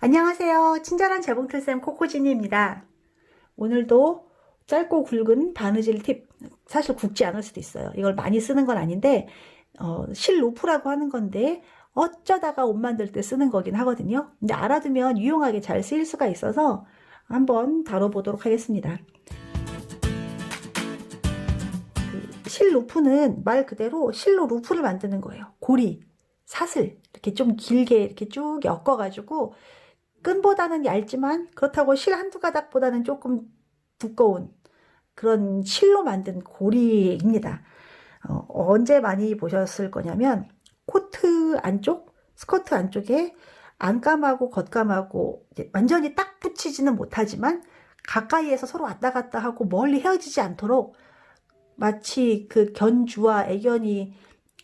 안녕하세요. 친절한 재봉틀쌤 코코지니입니다. 오늘도 짧고 굵은 바느질 팁. 사실 굵지 않을 수도 있어요. 이걸 많이 쓰는 건 아닌데, 어, 실루프라고 하는 건데, 어쩌다가 옷 만들 때 쓰는 거긴 하거든요. 근데 알아두면 유용하게 잘 쓰일 수가 있어서 한번 다뤄보도록 하겠습니다. 그 실루프는 말 그대로 실로 루프를 만드는 거예요. 고리, 사슬, 이렇게 좀 길게 이렇게 쭉 엮어가지고 끈보다는 얇지만 그렇다고 실 한두 가닥보다는 조금 두꺼운 그런 실로 만든 고리입니다. 어, 언제 많이 보셨을 거냐면 코트 안쪽, 스커트 안쪽에 안감하고 겉감하고 완전히 딱 붙이지는 못하지만 가까이에서 서로 왔다 갔다 하고 멀리 헤어지지 않도록 마치 그 견주와 애견이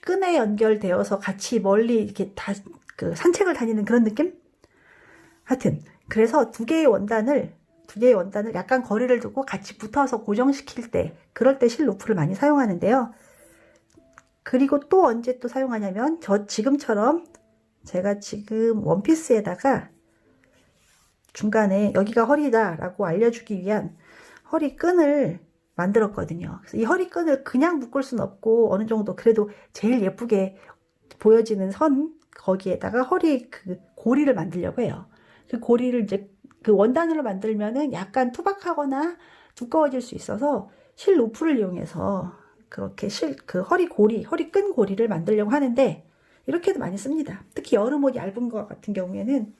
끈에 연결되어서 같이 멀리 이렇게 다 그 산책을 다니는 그런 느낌? 하여튼 그래서 두 개의 원단을 두 개의 원단을 약간 거리를 두고 같이 붙어서 고정시킬 때 그럴 때 실루프를 많이 사용하는데요. 그리고 또 언제 또 사용하냐면 저 지금처럼 제가 지금 원피스에다가 중간에 여기가 허리다 라고 알려주기 위한 허리 끈을 만들었거든요. 그래서 이 허리 끈을 그냥 묶을 수는 없고 어느 정도 그래도 제일 예쁘게 보여지는 선 거기에다가 허리 그 고리를 만들려고 해요. 그 고리를 이제 그 원단으로 만들면은 약간 투박하거나 두꺼워질 수 있어서 실 루프를 이용해서 그렇게 실 그 허리 고리, 허리 끈 고리를 만들려고 하는데 이렇게도 많이 씁니다. 특히 여름 옷 얇은 거 같은 경우에는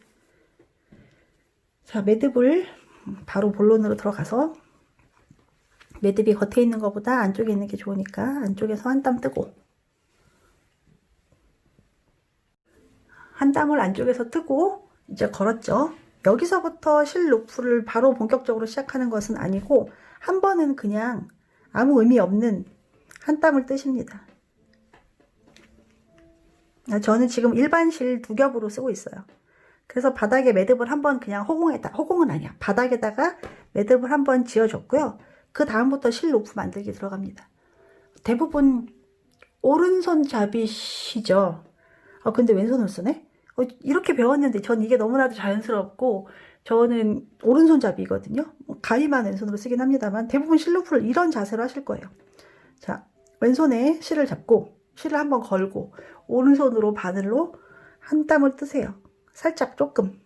자 매듭을 바로 본론으로 들어가서 매듭이 겉에 있는 것보다 안쪽에 있는 게 좋으니까 안쪽에서 한 땀 뜨고 한 땀을 안쪽에서 뜨고 이제 걸었죠. 여기서부터 실 루프를 바로 본격적으로 시작하는 것은 아니고 한 번은 그냥 아무 의미 없는 한 땀을 뜨십니다. 아, 저는 지금 일반 실 두 겹으로 쓰고 있어요. 그래서 바닥에 매듭을 한번 그냥 허공에다 허공은 아니야. 바닥에다가 매듭을 한번 지어줬고요. 그 다음부터 실 루프 만들기 들어갑니다. 대부분 오른손 잡이시죠. 아 근데 왼손을 쓰네? 어, 이렇게 배웠는데 전 이게 너무나도 자연스럽고 저는 오른손잡이거든요. 가위만 왼손으로 쓰긴 합니다만 대부분 실루프를 이런 자세로 하실 거예요. 자, 왼손에 실을 잡고 실을 한번 걸고 오른손으로 바늘로 한 땀을 뜨세요. 살짝 조금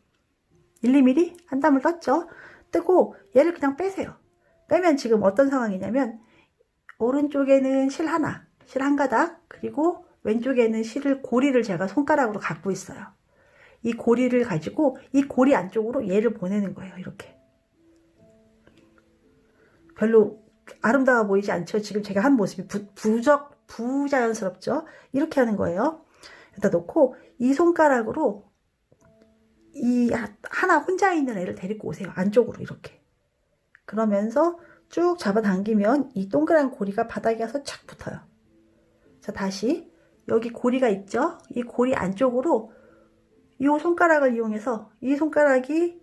1, 2mm 한 땀을 떴죠. 뜨고 얘를 그냥 빼세요. 빼면 지금 어떤 상황이냐면 오른쪽에는 실 하나, 실 한 가닥 그리고 왼쪽에는 실을 고리를 제가 손가락으로 갖고 있어요. 이 고리를 가지고 이 고리 안쪽으로 얘를 보내는 거예요. 이렇게. 별로 아름다워 보이지 않죠? 지금 제가 한 모습이 부, 부적, 부자연스럽죠? 이렇게 하는 거예요. 여기다 놓고 이 손가락으로 이 하나 혼자 있는 애를 데리고 오세요. 안쪽으로 이렇게. 그러면서 쭉 잡아당기면 이 동그란 고리가 바닥에 가서 착 붙어요. 자, 다시 여기 고리가 있죠? 이 고리 안쪽으로 이 손가락을 이용해서 이 손가락이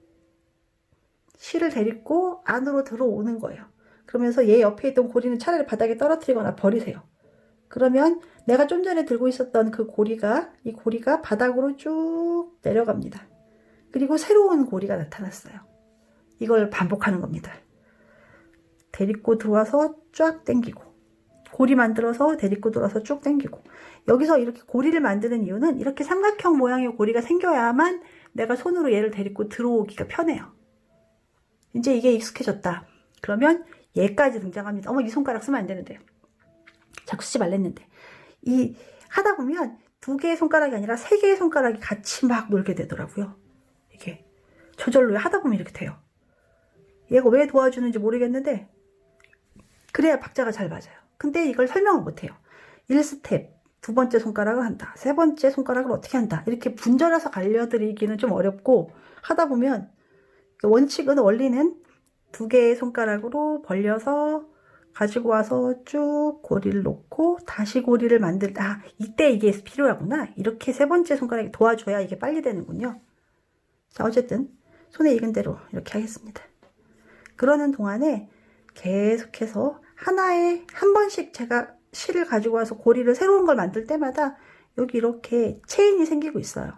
실을 데리고 안으로 들어오는 거예요. 그러면서 얘 옆에 있던 고리는 차라리 바닥에 떨어뜨리거나 버리세요. 그러면 내가 좀 전에 들고 있었던 그 고리가 이 고리가 바닥으로 쭉 내려갑니다. 그리고 새로운 고리가 나타났어요. 이걸 반복하는 겁니다. 데리고 들어와서 쫙 당기고 고리 만들어서 데리고 들어와서 쭉 당기고 여기서 이렇게 고리를 만드는 이유는 이렇게 삼각형 모양의 고리가 생겨야만 내가 손으로 얘를 데리고 들어오기가 편해요. 이제 이게 익숙해졌다. 그러면 얘까지 등장합니다. 어머 이 손가락 쓰면 안 되는데 자꾸 쓰지 말랬는데 이 하다 보면 두 개의 손가락이 아니라 세 개의 손가락이 같이 막 놀게 되더라고요. 이게 저절로 하다 보면 이렇게 돼요. 얘가 왜 도와주는지 모르겠는데 그래야 박자가 잘 맞아요. 근데 이걸 설명을 못해요. 1스텝, 두 번째 손가락을 한다. 세 번째 손가락을 어떻게 한다. 이렇게 분절해서 알려드리기는 좀 어렵고 하다 보면 원칙은 원리는 두 개의 손가락으로 벌려서 가지고 와서 쭉 고리를 놓고 다시 고리를 만들다. 아, 이때 이게 필요하구나. 이렇게 세 번째 손가락이 도와줘야 이게 빨리 되는군요. 자, 어쨌든 손에 익은 대로 이렇게 하겠습니다. 그러는 동안에 계속해서 하나에 한 번씩 제가 실을 가지고 와서 고리를 새로운 걸 만들 때마다 여기 이렇게 체인이 생기고 있어요.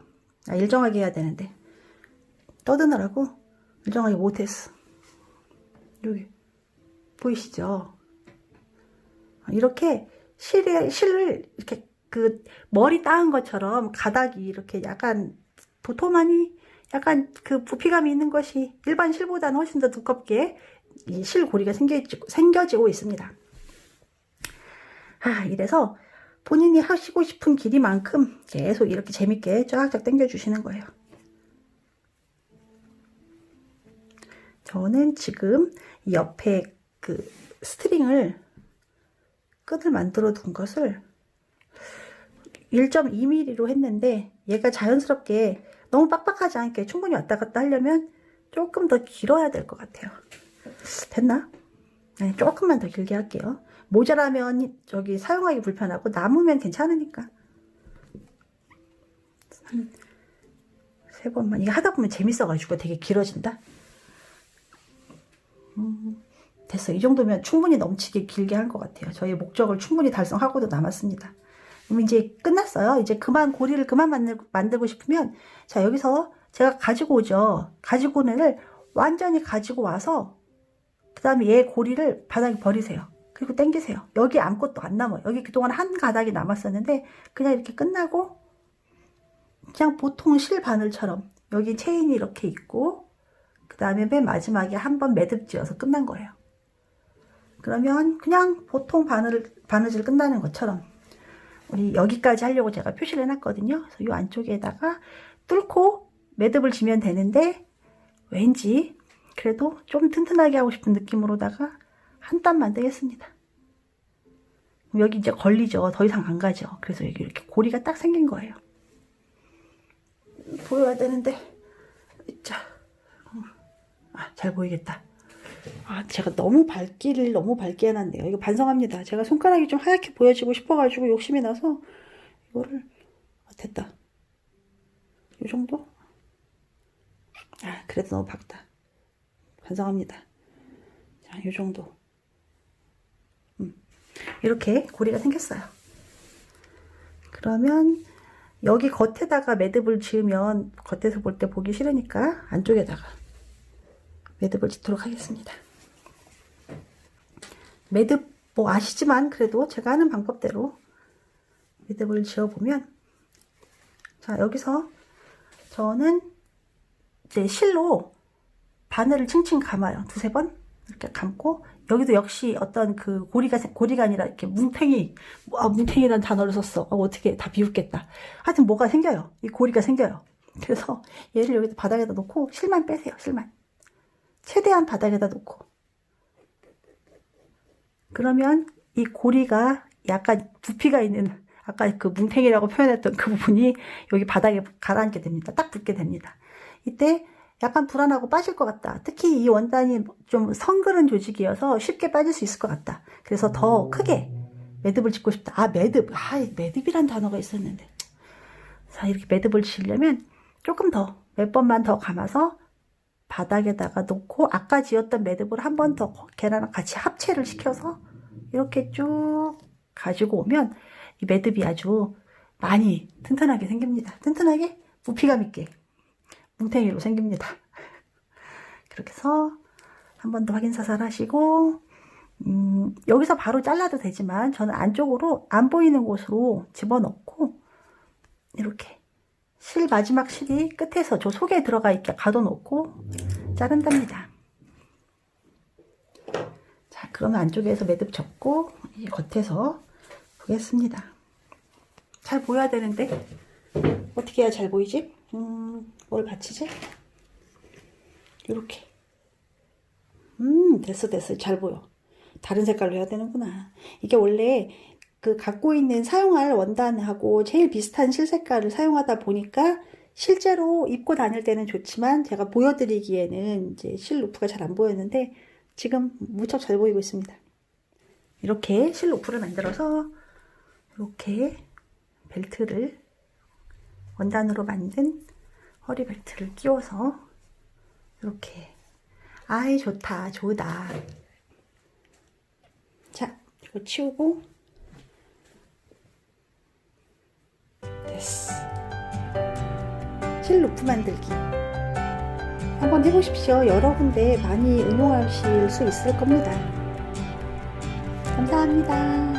아, 일정하게 해야 되는데. 떠드느라고 일정하게 못했어. 여기 보이시죠? 이렇게 실에 실을 이렇게 그 머리 따은 것처럼 가닥이 이렇게 약간 도톰하니 약간 그 부피감이 있는 것이 일반 실보다는 훨씬 더 두껍게 이 실고리가 생겨지고, 생겨지고 있습니다. 아, 이래서 본인이 하시고 싶은 길이만큼 계속 이렇게 재밌게 쫙쫙 당겨주시는 거예요. 저는 지금 이 옆에 그 스트링을 끈을 만들어 둔 것을 1.2mm로 했는데 얘가 자연스럽게 너무 빡빡하지 않게 충분히 왔다 갔다 하려면 조금 더 길어야 될 것 같아요. 됐나? 네, 조금만 더 길게 할게요. 모자라면 저기 사용하기 불편하고 남으면 괜찮으니까. 한 세 번만. 이게 하다 보면 재밌어가지고 되게 길어진다. 음, 됐어. 이 정도면 충분히 넘치게 길게 한 것 같아요. 저희 목적을 충분히 달성하고도 남았습니다. 그럼 이제 끝났어요. 이제 그만 고리를 그만 만들, 만들고 싶으면 자 여기서 제가 가지고 오죠. 가지고 오는 완전히 가지고 와서 그 다음에 얘 고리를 바닥에 버리세요. 그리고 당기세요. 여기 아무것도 안 남아요. 여기 그동안 한 가닥이 남았었는데 그냥 이렇게 끝나고 그냥 보통 실 바늘처럼 여기 체인이 이렇게 있고 그 다음에 맨 마지막에 한 번 매듭 지어서 끝난 거예요. 그러면 그냥 보통 바늘, 바느질 끝나는 것처럼 우리 여기까지 하려고 제가 표시를 해놨거든요. 그래서 이 안쪽에다가 뚫고 매듭을 지면 되는데 왠지 그래도 좀 튼튼하게 하고 싶은 느낌으로다가 한 땀 만들겠습니다. 여기 이제 걸리죠. 더 이상 안 가죠. 그래서 여기 이렇게 고리가 딱 생긴 거예요. 보여야 되는데 자, 아, 잘 보이겠다. 아, 제가 너무 밝기를 너무 밝게 해놨네요. 이거 반성합니다. 제가 손가락이 좀 하얗게 보여지고 싶어가지고 욕심이 나서 이거를 아, 됐다. 이 정도? 아, 그래도 너무 밝다. 반성합니다. 자, 이 정도. 음, 이렇게 고리가 생겼어요. 그러면 여기 겉에다가 매듭을 지으면 겉에서 볼 때 보기 싫으니까 안쪽에다가 매듭을 짓도록 하겠습니다. 매듭 뭐 아시지만 그래도 제가 하는 방법대로 매듭을 지어보면 자 여기서 저는 이제 실로 바늘을 층층 감아요. 두세 번 이렇게 감고 여기도 역시 어떤 그 고리가 고리가 아니라 이렇게 뭉탱이 아 뭉탱이라는 단어를 썼어. 아, 어떻게 다 비웃겠다. 하여튼 뭐가 생겨요. 이 고리가 생겨요. 그래서 얘를 여기 바닥에다 놓고 실만 빼세요. 실만 최대한 바닥에다 놓고 그러면 이 고리가 약간 부피가 있는 아까 그 뭉탱이라고 표현했던 그 부분이 여기 바닥에 가라앉게 됩니다. 딱 붙게 됩니다. 이때 약간 불안하고 빠질 것 같다. 특히 이 원단이 좀 성그른 조직이어서 쉽게 빠질 수 있을 것 같다. 그래서 더 크게 매듭을 짓고 싶다. 아, 매듭. 아, 매듭이란 단어가 있었는데. 자, 이렇게 매듭을 지으려면 조금 더, 몇 번만 더 감아서 바닥에다가 놓고 아까 지었던 매듭을 한 번 더 계란랑 같이 합체를 시켜서 이렇게 쭉 가지고 오면 이 매듭이 아주 많이 튼튼하게 생깁니다. 튼튼하게 부피감 있게 뭉탱이로 생깁니다. 그렇게 해서 한 번 더 확인 사살 하시고 음, 여기서 바로 잘라도 되지만 저는 안쪽으로 안 보이는 곳으로 집어넣고 이렇게 실 마지막 실이 끝에서 저 속에 들어가 있게 가둬놓고 자른답니다. 자, 그러면 안쪽에서 매듭 접고 이 겉에서 보겠습니다. 잘 보여야 되는데 어떻게 해야 잘 보이지? 음, 뭘 받치지? 이렇게. 음, 됐어, 됐어. 잘 보여. 다른 색깔로 해야 되는구나. 이게 원래 그 갖고 있는 사용할 원단하고 제일 비슷한 실 색깔을 사용하다 보니까 실제로 입고 다닐 때는 좋지만 제가 보여드리기에는 이제 실 루프가 잘 안 보였는데 지금 무척 잘 보이고 있습니다. 이렇게 실 루프를 만들어서 이렇게 벨트를 원단으로 만든 허리 벨트를 끼워서 이렇게 아이 좋다 좋다 자 이거 치우고 됐어 실 루프 만들기 한번 해보십시오. 여러 군데 많이 응용하실 수 있을 겁니다. 감사합니다.